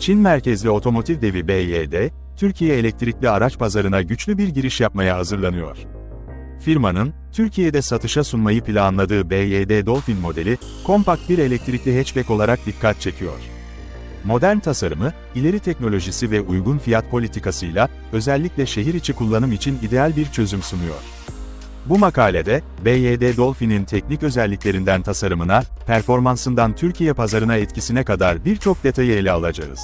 Çin merkezli otomotiv devi BYD, Türkiye elektrikli araç pazarına güçlü bir giriş yapmaya hazırlanıyor. Firmanın, Türkiye'de satışa sunmayı planladığı BYD Dolphin modeli, kompakt bir elektrikli hatchback olarak dikkat çekiyor. Modern tasarımı, ileri teknolojisi ve uygun fiyat politikasıyla, özellikle şehir içi kullanım için ideal bir çözüm sunuyor. Bu makalede, BYD Dolphin'in teknik özelliklerinden tasarımına, performansından Türkiye pazarına etkisine kadar birçok detayı ele alacağız.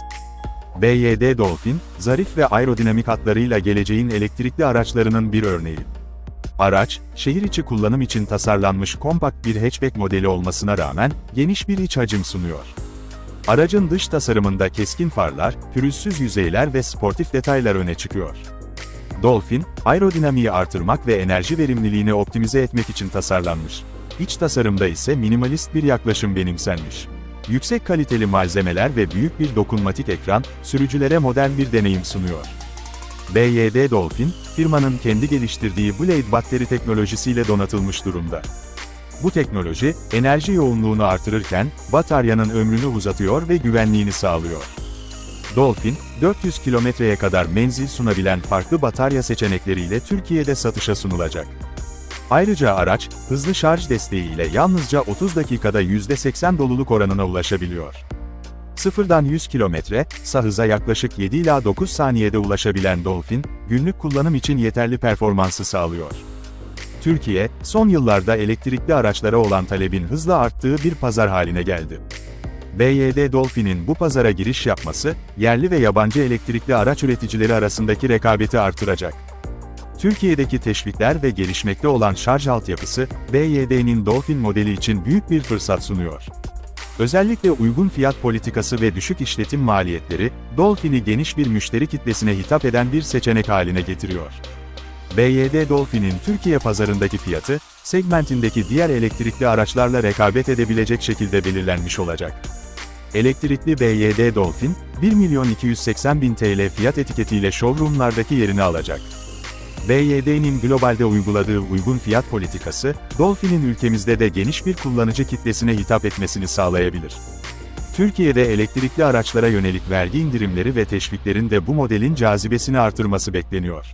BYD Dolphin, zarif ve aerodinamik hatlarıyla geleceğin elektrikli araçlarının bir örneği. Araç, şehir içi kullanım için tasarlanmış kompakt bir hatchback modeli olmasına rağmen, geniş bir iç hacim sunuyor. Aracın dış tasarımında keskin farlar, pürüzsüz yüzeyler ve sportif detaylar öne çıkıyor. Dolphin, aerodinamiği artırmak ve enerji verimliliğini optimize etmek için tasarlanmış. İç tasarımda ise minimalist bir yaklaşım benimsenmiş. Yüksek kaliteli malzemeler ve büyük bir dokunmatik ekran, sürücülere modern bir deneyim sunuyor. BYD Dolphin, firmanın kendi geliştirdiği Blade batteri teknolojisiyle donatılmış durumda. Bu teknoloji, enerji yoğunluğunu artırırken, bataryanın ömrünü uzatıyor ve güvenliğini sağlıyor. Dolphin, 400 kilometreye kadar menzil sunabilen farklı batarya seçenekleriyle Türkiye'de satışa sunulacak. Ayrıca araç, hızlı şarj desteğiyle yalnızca 30 dakikada %80 doluluk oranına ulaşabiliyor. Sıfırdan 100 kilometre, sağ hıza yaklaşık 7 ila 9 saniyede ulaşabilen Dolphin, günlük kullanım için yeterli performansı sağlıyor. Türkiye, son yıllarda elektrikli araçlara olan talebin hızla arttığı bir pazar haline geldi. BYD Dolphin'in bu pazara giriş yapması, yerli ve yabancı elektrikli araç üreticileri arasındaki rekabeti artıracak. Türkiye'deki teşvikler ve gelişmekte olan şarj altyapısı, BYD'nin Dolphin modeli için büyük bir fırsat sunuyor. Özellikle uygun fiyat politikası ve düşük işletim maliyetleri, Dolphin'i geniş bir müşteri kitlesine hitap eden bir seçenek haline getiriyor. BYD Dolphin'in Türkiye pazarındaki fiyatı, segmentindeki diğer elektrikli araçlarla rekabet edebilecek şekilde belirlenmiş olacak. Elektrikli BYD Dolphin, 1 milyon 280 bin TL fiyat etiketiyle showroomlardaki yerini alacak. BYD'nin globalde uyguladığı uygun fiyat politikası, Dolphin'in ülkemizde de geniş bir kullanıcı kitlesine hitap etmesini sağlayabilir. Türkiye'de elektrikli araçlara yönelik vergi indirimleri ve teşviklerin de bu modelin cazibesini artırması bekleniyor.